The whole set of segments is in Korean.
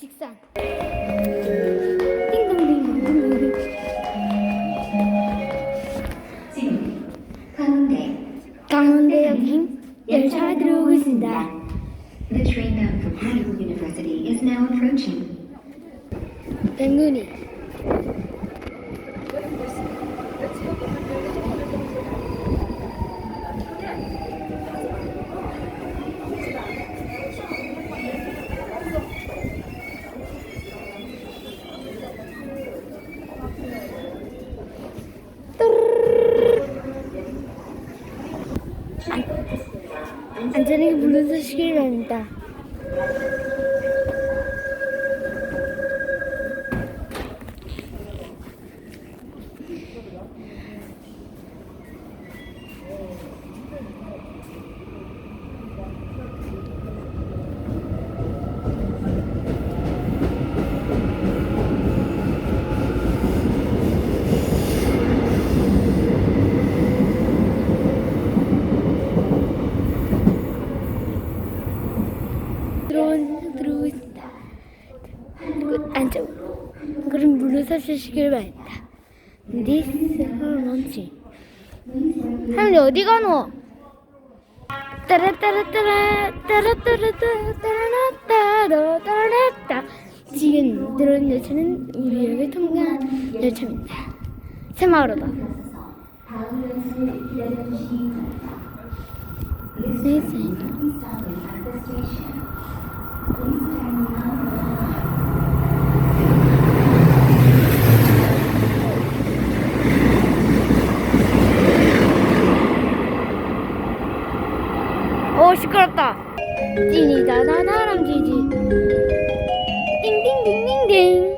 직산. 띵동띵동띵동. 지금 강원대 강원대역행 열차가 들어오고 있습니다. The train bound for Padua University is now approaching. 백문이. 안전하게 물러서 시길 바랍니다. 그리고 안쪽으로 그럼 물러서시길 바랍니다. This 할머니 할머니 어디 가노? 따라따라따라 따라따라따라 따라따라 따라따라 지금 들어온 열차는 우리 역을 통과한 열차입니다. 바랍니다. 네, 네. 오 시끄럽다. 찌니다다 다람쥐지. 띵띵띵띵띵.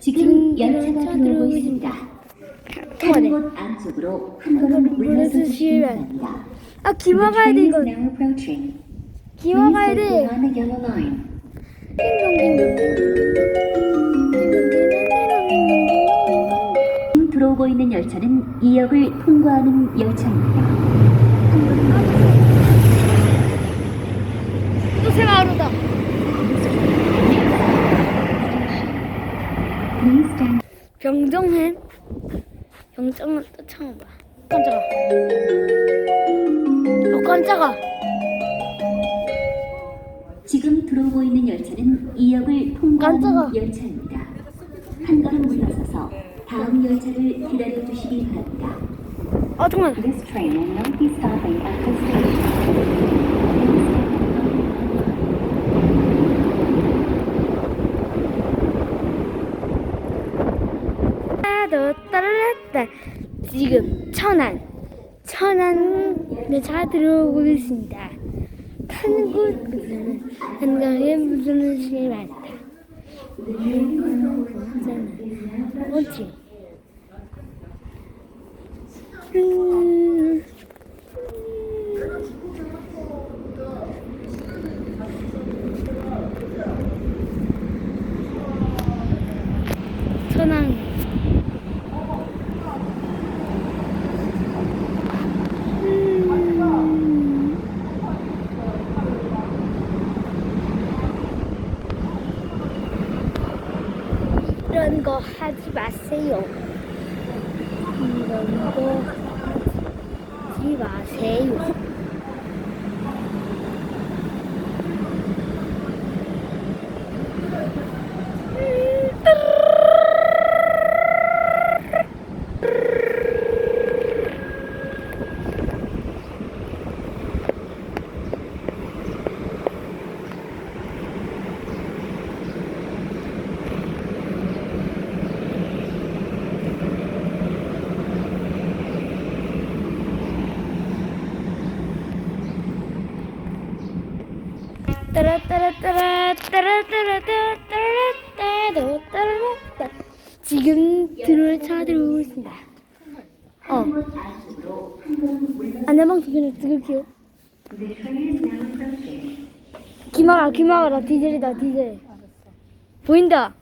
지금 열차가 들어오고 있습니다. 통화네. 곳 안쪽으로 한 걸음 물러서주시기 바랍니다. 아 기와 가야 돼 이거. 기와 가야 Please 돼. 지금 들어오고 있는 열차는 2역을 통과하는 열차입니다. 또 stand. 병정햄. 병정은 또 처음 봐. 깜짝아. 어 깜짝아. 지금 들어오고 있는 열차는 2역을 통과하는 깜짝아. 열차입니다. 한 걸음 물러서서 다음 열차를 기다려 주시기 바랍니다. 어 잠깐. This train will not be stopping at the station. 따라랐다. 지금 천안 천안 열차가 들어오고 있습니다. 곳에서는 한강에 무슨 많다. 뭐지 음. 이런 거 하지 마세요. 이런 거 하지 마세요. 따라따라따라 따라따라따라 따라따라 따라따라 지금 들어올 차 들어오고 있습니다. 어. 안내방 주변에 찍을게요. 기막아 기막아라 디젤이다 디젤. 보인다.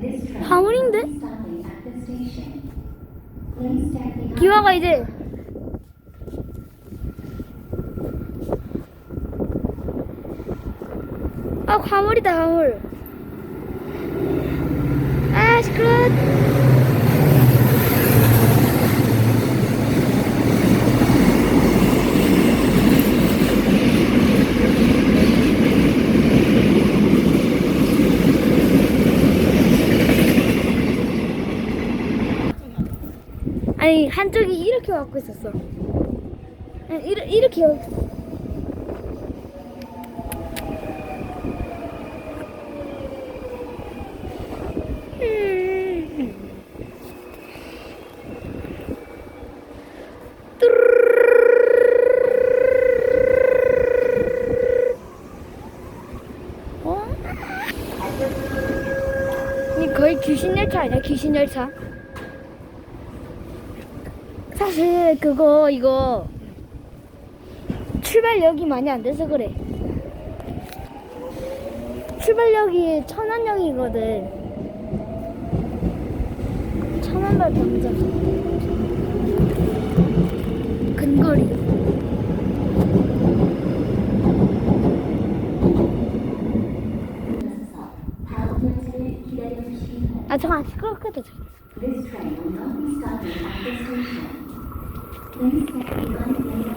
Behind. 기화가 이제 아 과물이다 과물 아 시끄러 아니 한쪽이 이렇게 갖고 있었어. 이렇게 이렇게 갖고 있었어. 음. 어? 이 거의 귀신 열차 아니야? 귀신 열차? 사실 그거 이거 출발역이 많이 안 돼서 그래. 출발역이 천안역이거든. 천안발 병장. 근거리. 이어서 다음 열차를 기다려 주시기 바랍니다. 아 잠깐 시끄럽겠다. This train will not be stopping at this station. Please step behind